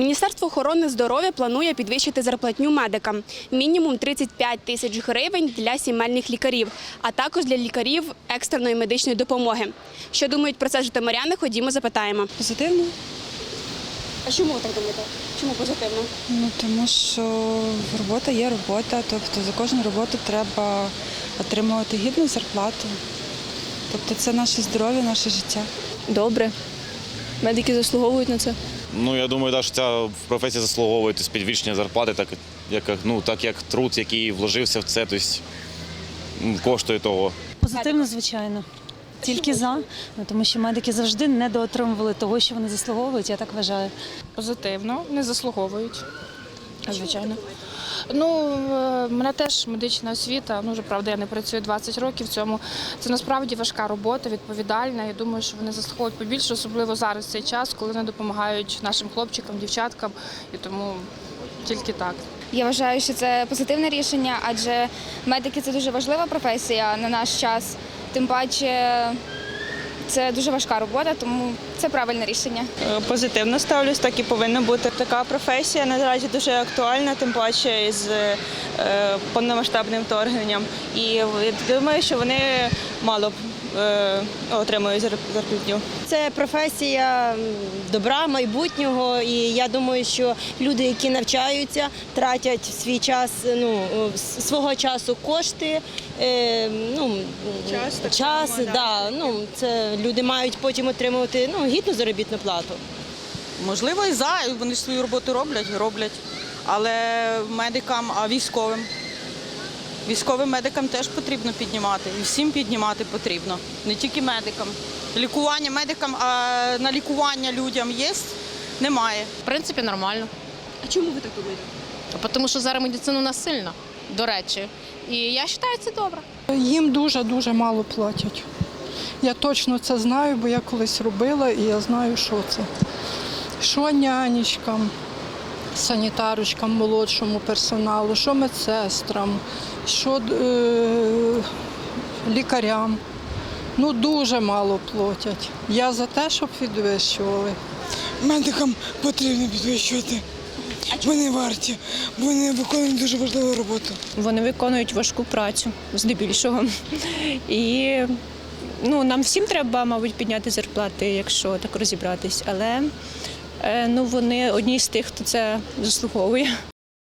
Міністерство охорони здоров'я планує підвищити зарплатню медикам мінімум 35 тисяч гривень для сімейних лікарів, а також для лікарів екстреної медичної допомоги. Що думають про це житомиряни? Ходімо, запитаємо. Позитивно, А чому ви так думаєте? Чому позитивно? ну тому що робота є робота, тобто за кожну роботу треба отримувати гідну зарплату. Тобто це наше здоров'я, наше життя. Добре. Медики заслуговують на це. Ну, я думаю, да, що ця професія заслуговує тобто, підвищення зарплати, так як, ну, так як труд, який вложився в це, тобто, коштує того. Позитивно, звичайно. Тільки за, ну, тому що медики завжди недоотримували того, що вони заслуговують, я так вважаю. Позитивно, не заслуговують. Звичайно. Ну, е, мене теж медична освіта. Ну, вже правда, я не працюю 20 років в цьому. Це насправді важка робота, відповідальна. Я думаю, що вони заслуговують побільше, особливо зараз цей час, коли вони допомагають нашим хлопчикам, дівчаткам. І тому тільки так. Я вважаю, що це позитивне рішення, адже медики це дуже важлива професія на наш час. Тим паче це дуже важка робота, тому це правильне рішення. Е, Позитивно ставлюсь, так і повинна бути. Така професія наразі дуже актуальна, тим паче з е, повномасштабним вторгненням. І думаю, що вони мало е, отримують зар- зарплатню. Це професія добра, майбутнього, і я думаю, що люди, які навчаються, тратять свій час, ну свого часу кошти. Е, ну, Час так час само, да. да, ну, це люди мають потім отримувати ну, гідну заробітну плату. Можливо, і за, вони ж свою роботу роблять, роблять. Але медикам, а військовим. Військовим медикам теж потрібно піднімати. І всім піднімати потрібно. Не тільки медикам. Лікування медикам, а на лікування людям є? Немає. В принципі, нормально. А чому ви так думаєте? Тому що зараз медицина у нас сильна, до речі. І я вважаю, це добре. Їм дуже-дуже мало платять. Я точно це знаю, бо я колись робила і я знаю, що це. Що нянечкам, санітарочкам, молодшому персоналу, що медсестрам, що е, лікарям. Ну, дуже мало платять. Я за те, щоб підвищували. Медикам потрібно підвищувати. Вони варті, вони виконують дуже важливу роботу. Вони виконують важку працю здебільшого. І ну, нам всім треба, мабуть, підняти зарплати, якщо так розібратись. Але ну, вони одні з тих, хто це заслуговує.